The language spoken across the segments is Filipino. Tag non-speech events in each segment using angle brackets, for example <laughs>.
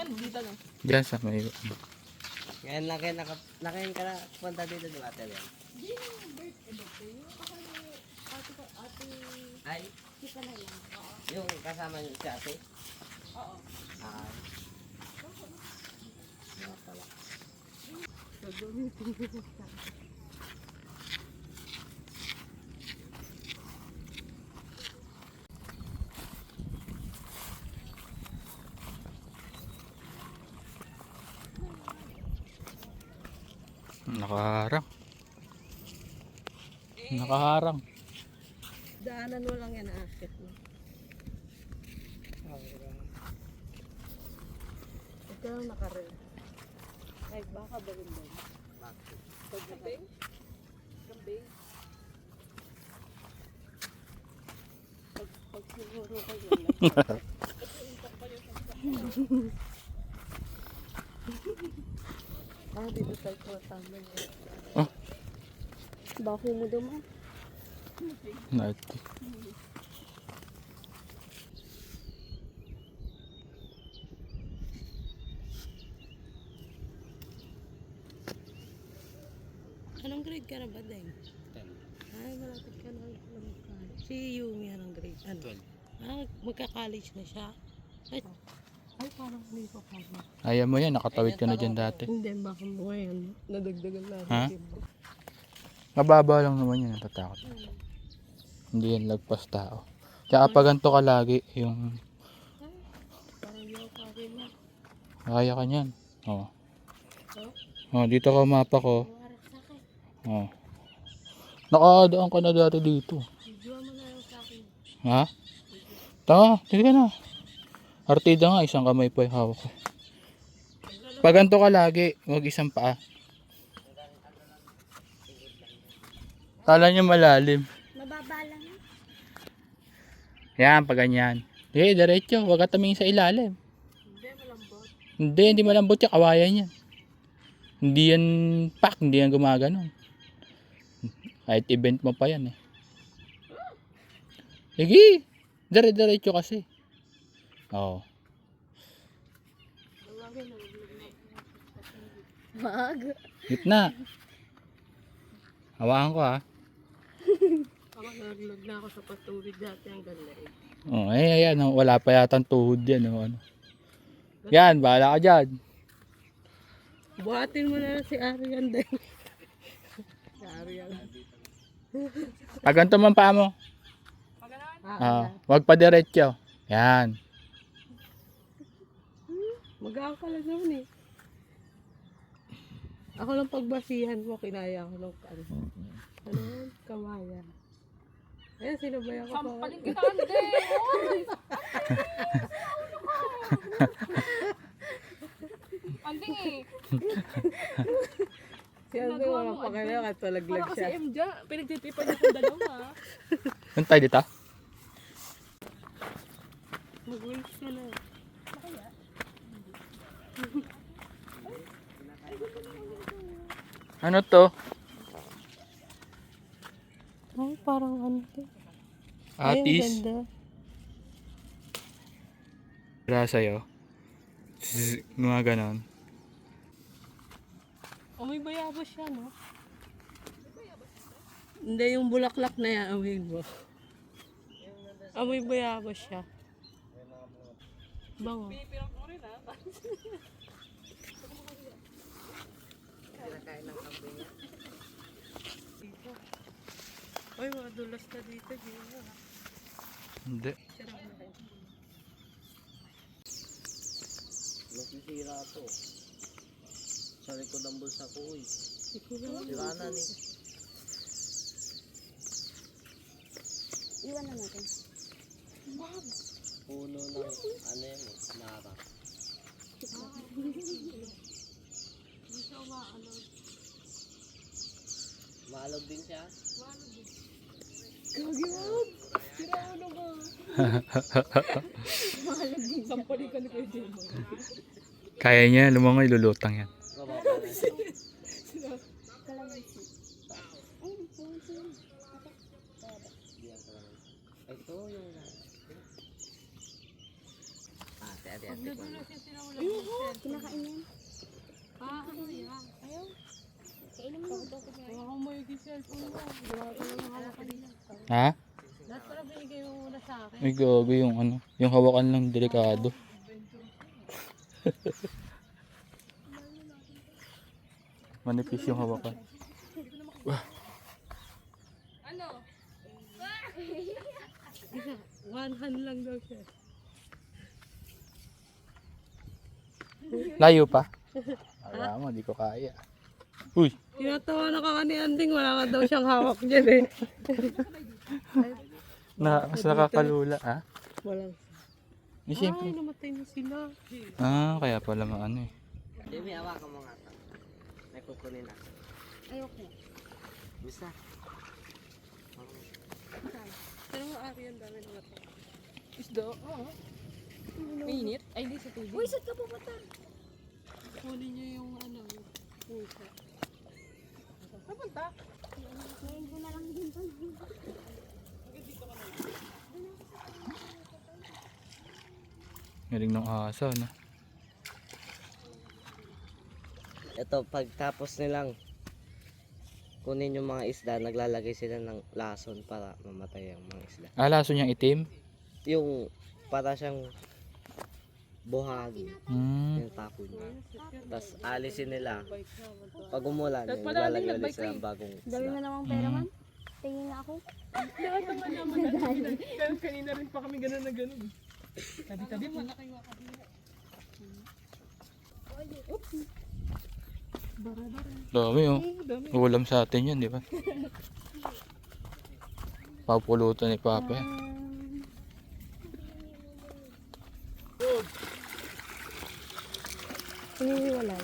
Saan? Dito no? Diyan sa may... Lang kayo naka, nakain ka na punta dito di ba ate Bel? Ay, yung kasama niyo si ate? Oo. Ah, Nga pala. Nakaharang. Nakaharang. Daanan mo lang yan aakit mo. Huwag ka lang nakarel. Ay, baka ba rin ba? Kambing? Kambing? Pag, pag siguro kayo lang. <laughs> ah, dito tayo ko tama yun. Oh. Bako mo duman. Naiti. Anong grade ka na ba, Deng? Ay, malapit ka na lang mag Si Yumi, anong grade? Ano? Ah, magka-college na siya. Ay, ay parang hindi ko kaya. Ayaw mo yan, nakatawid ka na dyan dati. Hindi, baka mo ngayon. Nadagdagan na. Ha? Mababa lang naman yan, natatakot. Hindi yan lagpas tao. Tsaka pag ganito ka lagi, yung kaya ka niyan. Oh. Oh, dito ka mapa ko. Akin. Oh. Nakadaan ka na dati dito. Ha? Tama, sige ka na. Artida nga, isang kamay pa yung hawak ko. Ganito ka lagi, huwag isang paa. Kala niya malalim. Yan, pag ganyan. Eh, diretso. Huwag ka tumingin sa ilalim. Hindi, malambot. Hindi, hindi malambot yung kawayan yan. Hindi yan pak, hindi yan gumaganon. Kahit event mo pa yan eh. Sige, dire-diretso kasi. Oo. Wag. Gitna. Hawakan ko ha. <laughs> Ako naglag na ako sa patuwid dati ang ganda eh. Oh, eh, ayan. oh, Wala pa yata tuhod yan. Oh, ano. Yan, bahala ka dyan. Buhatin mo na lang si Arian din. <laughs> si Arian. Pag ganito man pa mo. Ah, Ah, wag pa diretso. Yan. Mag-aak ka lang naman eh. Ako lang pagbasihan mo, kinaya ko ng ano. Ano yun? Kamaya. Ayan, sinabay ako pa. Sampaling kita, Ande! Anding eh. Si Ando, walang pakilang at talaglag Para kasi siya. MJ, pinagtitipan niya kung dalawa. Saan tayo dito? Mag-waste ka na. Ano to? Parang ano to. Ay, ang Atis. ganda. Para sa'yo. Zzz, Mga ganon. Amoy bayabas siya, no? Hindi, yung bulaklak na yan, amoy mo. Amoy bayabas siya. Bango. Kinakain ng kambing niya. Ay, mga dulas na dito. Hindi. Nasisira to. Sa likod ng bulsa ko, uy. Siguro. Sira na ni. Iwan na natin. Puno ng ano yan eh, nara. Maalog din siya. Gagi wag! Sira mo na ba? Sampali ka ni Kuya Jemo. Kaya niya, lumangoy, lulutang yan. Ito yung Ate, Ate, ate, ko. Kinakain yan. Ah, ano yan? Ayaw. Ha? Lahat pala binigay mo muna sa akin. Ay gago yung ano, yung hawakan lang delikado. <laughs> Manipis yung hawakan. Ano? One hand lang daw siya. Layo pa? Wala mo, di ko kaya. Uy, Tinatawa na ka ni Anding. Wala ka daw siyang hawak dyan eh. <laughs> na, mas nakakalula ah. Walang. Eh, Ay, siyempre. namatay na sila. Ah, kaya pala maano eh. Jimmy, hawakan mo nga ito. May kukunin na. Ayoko. Bisa. Pero mo ari ang dami namatay. Isda? Oo. Mainit? Ay, hindi sa tubig. Uy, saan ka pupunta? Kunin niyo yung ano, yung pusa. Papunta? Ngayon ko na lang din to. Galing ng aso, no? Ito, pagtapos nilang kunin yung mga isda, naglalagay sila ng lason para mamatay ang mga isda. Ah, laso niyang itim? Yung para siyang buhagi, Hmm. yung tapon niya. Tapos alisin nila. Pag umulan, yun, din ulit sila ng bagong Dami isda. mo namang pera man. Tingin na ako. Lahat naman naman. Kaya kanina rin pa kami ganun na ganun. Tabi-tabi mo. Dami oh. Ulam sa atin yun, di ba? <laughs> Papulutan ni Papa yan. Pininiwalay.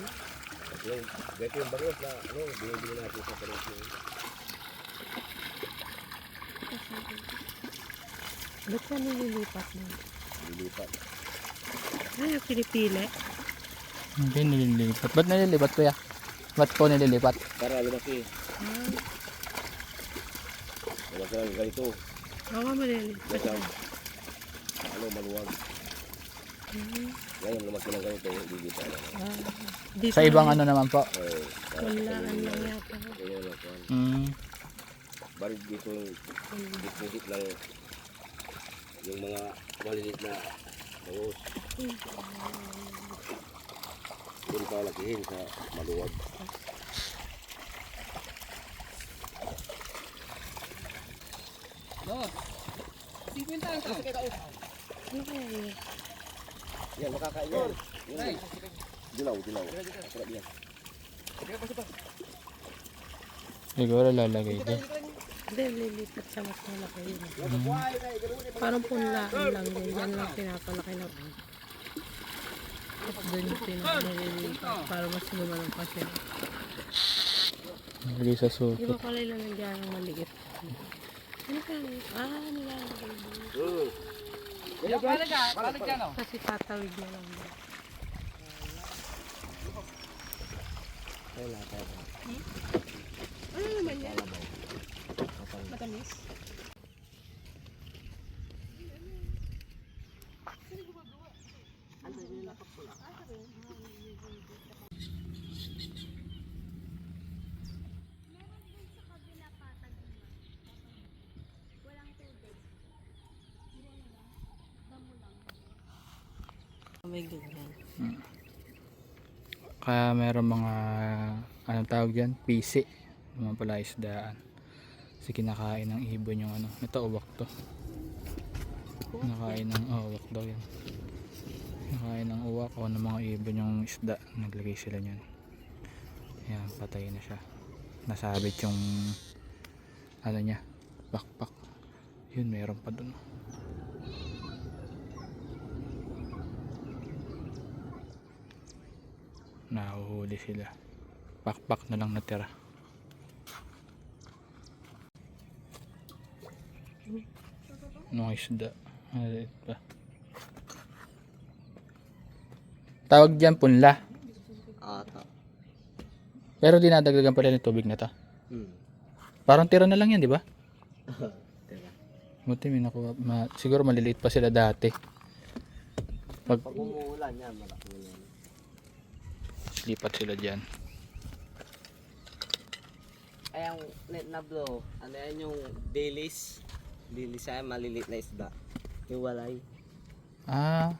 Ba't ka nililipat mo? Nililipat. Ay, pinipili. Hindi nililipat. Ba't nililipat kuya? Ba't ko nililipat? Para lumaki. Lumaki lang ganito. Ako nga malilipat. Ano, maluwag. Ngayon, lumaki ng ganito, hindi dito. Ano, Ah, Sa ibang ano naman po. eh, Walaan lang yata. ganyan lang kuhan. Hmm. Barig dito yung dikit lang yung mga maliliit na bangos. Doon pa lakihin sa maluwag. Ano kaya yun? Yan, makakain yan. Yan. Dilaw, dilaw. Masarap yan. Siguro lalagay doon. Hindi, lilipat sa mas malaki yun. Parang punlaan lang yun. Yan lang pinapalaki na rin. At doon yung pinakalilipat para mas lumalang pa siya. Lagay sa supot. ba pala lang nandiyan ang maliit? Ano ka? Ah, nilalagay doon. Kasi tatawid na lang. Wala tayo. Ano naman yan? Matamis? May ganyan. Kaya meron mga, anong tawag yan? Pisi. Mga pala isdaan. Kasi kinakain ng ibon yung ano. Ito uwak to. Kinakain ng, oh, uwak daw yan. Kinakain ng uwak o ng mga ibon yung isda. Naglagay sila niyan. Ayan, patay na siya. Nasabit yung, ano niya, pakpak. Yun, meron pa dun. Nahuhuli sila. Pakpak na lang natira. Nung isda. Maliit pa. Tawag dyan punla. Ito. Pero dinadagdagan pa rin ng tubig na to. Hmm. Parang tira na lang yan, di ba? <laughs> Buti may nakuha. Ma- siguro maliliit pa sila dati. Pag Pag umuulan yan, malaki yan. Lipat sila dyan. Ay, ang net na bro, ano yan yung dilis? Dilis ay maliliit na isda. Yung walay. Ah,